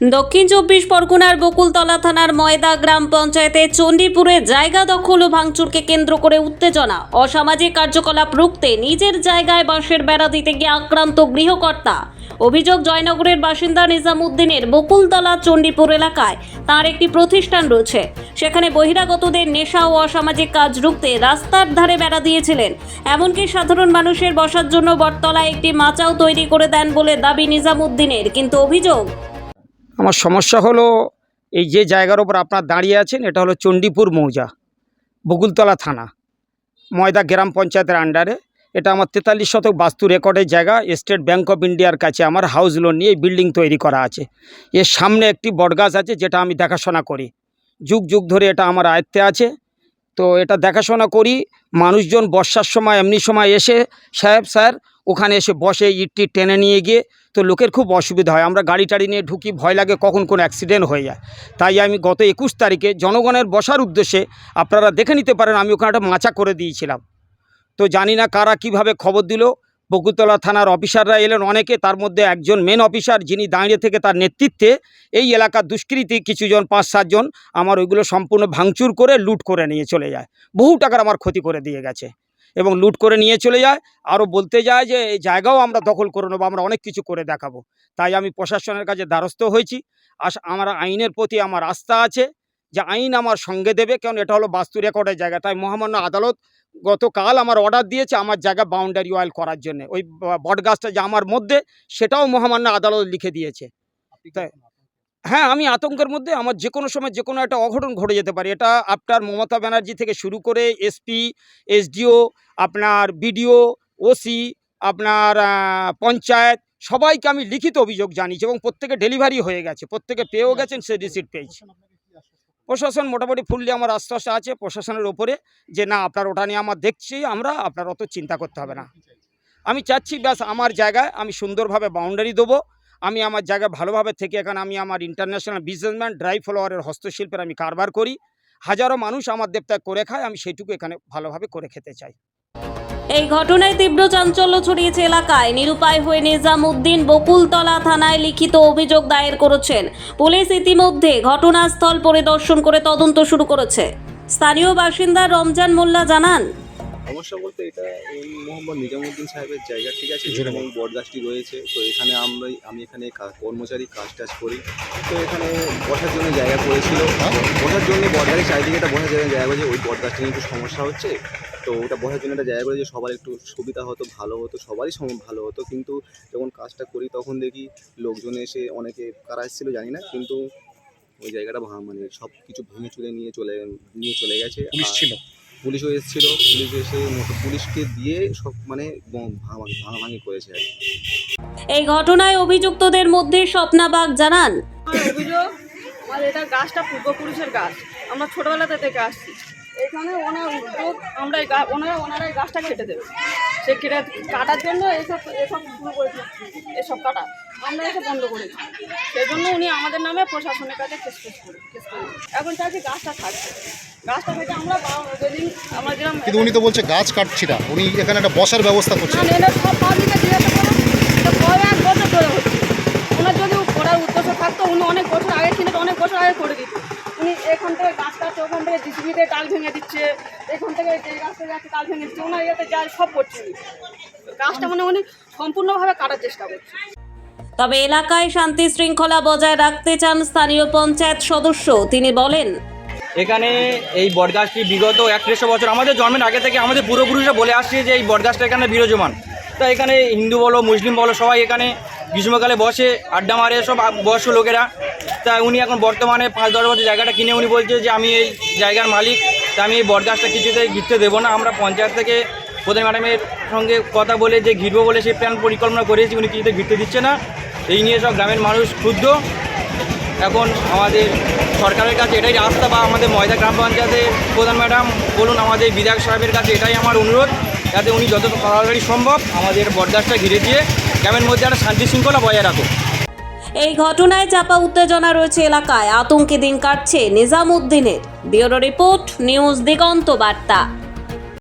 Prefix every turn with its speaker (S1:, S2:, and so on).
S1: দক্ষিণ চব্বিশ পরগনার বকুলতলা থানার ময়দা গ্রাম পঞ্চায়েতে চণ্ডীপুরে জায়গা দখল ও ভাঙচুরকে কেন্দ্র করে উত্তেজনা। অসামাজিক কার্যকলাপ রুখতে নিজের জায়গায় বাঁশের বেড়া দিতে গিয়ে আক্রান্ত গৃহকর্তা। অভিযোগ, জয়নগরের বাসিন্দা নিজামুদ্দিনের বকুলতলা চণ্ডীপুর এলাকায় তার একটি প্রতিষ্ঠান রয়েছে। সেখানে বহিরাগতদের নেশা ও অসামাজিক কাজ রুখতে রাস্তার ধারে বেড়া দিয়েছিলেন। এমনকি সাধারণ মানুষের বসার জন্য বটতলায় একটি মাচাও তৈরি করে দেন বলে দাবি নিজামুদ্দিনের। কিন্তু অভিযোগ
S2: আমার সমস্যা হলো এই যে জায়গার ওপর আপনার দাঁড়িয়ে আছেন, এটা হলো চণ্ডীপুর মৌজা, বকুলতলা থানা, ময়দা গ্রাম পঞ্চায়েতের আন্ডারে এটা আমার তেতাল্লিশ শতক বাস্তু রেকর্ডের জায়গা স্টেট ব্যাঙ্ক অফ ইন্ডিয়ার কাছে আমার হাউস লোন নিয়ে বিল্ডিং তৈরি করা আছে। এর সামনে একটি বটগাছ আছে, যেটা আমি দেখাশোনা করি। যুগ যুগ ধরে এটা আমার আয়ত্তে আছে। তো এটা দেখাশোনা করি। মানুষজন বর্ষার সময়, এমনি সময় এসে সাহেব, স্যার, ওখানে এসে বসে ইটটি টেনে নিয়ে গিয়ে, তো লোকের খুব অসুবিধা হয়। আমরা গাড়ি টাড়ি নিয়ে ঢুকি, ভয় লাগে কখন কোন অ্যাক্সিডেন্ট হয়ে যায়। তাই আমি গত একুশ তারিখে জনগণের বসার উদ্দেশ্যে আপনারা দেখে নিতে পারেন, আমি ওখানে একটা মাচা করে দিয়েছিলাম। তো জানি না কারা কীভাবে খবর দিল বকুতলা থানার অফিসাররা এলেন। অনেকে তার মধ্যে একজন মেন অফিসার যিনি দাঁড়িয়ে থেকে তার নেতৃত্বে এই এলাকার দুষ্কৃতী কিছুজন, পাঁচ সাতজন আমার ওইগুলো সম্পূর্ণ ভাঙচুর করে লুট করে নিয়ে চলে যায়। বহু টাকার আমার ক্ষতি করে দিয়ে গেছে এবং লুট করে নিয়ে চলে যায়। আরও বলতে যায় যে, এই জায়গাও আমরা দখল করে নেব, আমরা অনেক কিছু করে দেখাবো। তাই আমি প্রশাসনের কাছে দ্বারস্থ হয়েছি। আস আমার আইনের প্রতি আমার আস্থা আছে। যে আইন আমার সঙ্গে দেবে কারণ এটা হলো বাস্তু রেকর্ডের জায়গা। তাই মহামান্য আদালত গতকাল আমার অর্ডার দিয়েছে আমার জায়গা বাউন্ডারি ওয়াল করার জন্য। ওই বটগাছটা যে আমার মধ্যে সেটাও মহামান্য আদালত লিখে দিয়েছে। তাই হ্যাঁ আমি আতঙ্কের মধ্যে। আমার যে কোনো সময় যে কোনো একটা অঘটন ঘটে যেতে পারে। এটা আপনার মমতা ব্যানার্জি থেকে শুরু করে এসপি এসডিও আপনার বিডিও ওসি আপনার পঞ্চায়েত সবাইকে আমি লিখিত অভিযোগ জানিয়েছি এবং প্রত্যেকে ডেলিভারি হয়ে গেছে। প্রত্যেকে পেয়েও গেছেন সে রিসিট পেয়েছি। প্রশাসন মোটামুটি ফুললি আমার আশ্বাস আছে, প্রশাসনের ওপরে যে না, আপনার ওটা নিয়ে আমার দেখছি, আমরা আপনার অত চিন্তা করতে হবে না। আমি চাচ্ছি ব্যাস আমার জায়গায় আমি সুন্দরভাবে বাউন্ডারি দেবো, আমি আমার জায়গায় ভালোভাবে থেকে এখানে আমি আমার ইন্টারন্যাশনাল বিজনেসম্যান ড্রাই ফ্লাওয়ারের হস্তশিল্পের আমি কারবার করি, হাজারো মানুষ আমার দেবতায় করে খায়, আমি সেটুকু এখানে ভালোভাবে করে খেতে চাই।
S1: এই ঘটনায় তীব্র চাঞ্চল্য ছড়িয়েছে এলাকায়। নিরুপায় হয়ে নিজামুদ্দিন বকুলতলা থানায় লিখিত অভিযোগ দায়ের করেছেন। পুলিশ ইতিমধ্যে ঘটনাস্থল পরিদর্শন করে তদন্ত শুরু করেছে। স্থানীয় বাসিন্দা রমজান মোল্লা জানান।
S3: সমস্যা বলতে এটা এই মোহাম্মদ নিজামুদ্দিন সাহেবের জায়গা ঠিক আছে যেরকম বটগাছটি রয়েছে। তো এখানে আমরা আমি এখানে কর্মচারী কাজ টাজ করি। তো এখানে বসার জন্য জায়গা করেছিল। বসার জন্য বটগাছের চারিদিকে একটা বসার জন্য জায়গা করেছে। ওই বটগাছটা নিয়ে একটু সমস্যা হচ্ছে। তো ওটা বসার জন্য একটা জায়গা করেছে সবার একটু সুবিধা হতো ভালো হতো সবারই সম ভালো হতো। কিন্তু যখন কাজটা করি তখন দেখি লোকজন এসে অনেকে কারা এসেছিল জানি না কিন্তু ওই জায়গাটা ভা- মানে সব কিছু ভেঙে চুরে নিয়ে চলে নিয়ে চলে গেছে।
S4: পুলিশ ছিল?
S3: পুলিশও এসেছিল পুলিশ এসে পুলিশকে দিয়ে সব মানে ভাঙাভাঙি করেছে আর কি।
S1: এই ঘটনায় অভিযুক্তদের মধ্যে স্বপ্নাবাগ জানান।
S5: আমার অভিযোগ আমার এটা গাছটা পূর্বপুরুষের গাছ। আমরা ছোটবেলাতে থেকে আসছি। এখানে ওনার উদ্যোগ আমরা ওনারা ওনারা এই গাছটা কেটে দেবে। সে কেটে কাটার জন্য এসব এসব শুরু করেছে এসব কাটা। আমরা এসে বন্ধ করেছি। সেই জন্য উনি আমাদের নামে প্রশাসনের কাছে কেস কেস করে কেস করে। এখন চাইছি গাছটা থাকছে গাছটা থেকে আমরা বা- যেদিন আমরা যেরকম
S4: কিন্তু উনি তো বলছে গাছ কাটছি না উনি এখানে একটা বসার ব্যবস্থা করছে।
S5: না সব পাবলিকে জিজ্ঞাসা করো। এটা কয়েক বছর ধরে হচ্ছে? ওনার যদি করার উদ্দেশ্য থাকতো উনি অনেক বছর আগে অনেক বছর আগে এখান থেকে গাছ কাটছে ওখান থেকে জিসিবিতে ডাল ভেঙে দিচ্ছে এখান থেকে যে গাছ থেকে যাচ্ছে ডাল ভেঙে দিচ্ছে ওনার ইয়েতে যা সব করছে। গাছটা মানে উনি সম্পূর্ণভাবে কাটার চেষ্টা করছে।
S1: তবে এলাকায় শান্তি শৃঙ্খলা বজায় রাখতে চান স্থানীয় পঞ্চায়েত সদস্য তিনি বলেন
S6: এখানে এই বটগাছটি বিগত একত্রিশশো বছর আমাদের জন্মের আগে থেকে আমাদের পূর্বপুরুষরা বলে আসছে যে এই বটগাছটা এখানে বিরাজমান। তা এখানে হিন্দু বলো মুসলিম বলো সবাই এখানে গ্রীষ্মকালে বসে, আড্ডা মারে সব বয়স্ক লোকেরা। তা উনি এখন বর্তমানে পাঁচ দশ বছর জায়গাটা কিনে উনি বলছে যে আমি এই জায়গার মালিক, তা আমি এই বটগাছটা কিছুতেই ঘিরতে দেবো না। আমরা পঞ্চায়েত থেকে প্রধান ম্যাডামের সঙ্গে কথা বলে যে ঘিরবো বলে সেই প্ল্যান পরিকল্পনা করেছি, উনি কিছুতে ঘিরতে দিচ্ছে না। এই নিয়ে সব গ্রামের মানুষ ক্ষুব্ধ। এখন আমাদের সরকারের কাছে এটাই রাস্তা বা আমাদের ময়দা গ্রাম পঞ্চায়েতের প্রধান ম্যাডাম বলুন, আমাদের বিধায়ক সাহেবের কাছে এটাই আমার অনুরোধ। যাতে উনি যত তাড়াতাড়ি সম্ভব আমাদের বরদাসটা ঘিরে দিয়ে গ্রামের মধ্যে একটা শান্তি শৃঙ্খলা বজায় রাখুক।
S1: এই ঘটনায় চাপা উত্তেজনা রয়েছে এলাকায়। আতঙ্কে দিন কাটছে নিজামুদ্দিনের। Bureau report news Digonto Barta.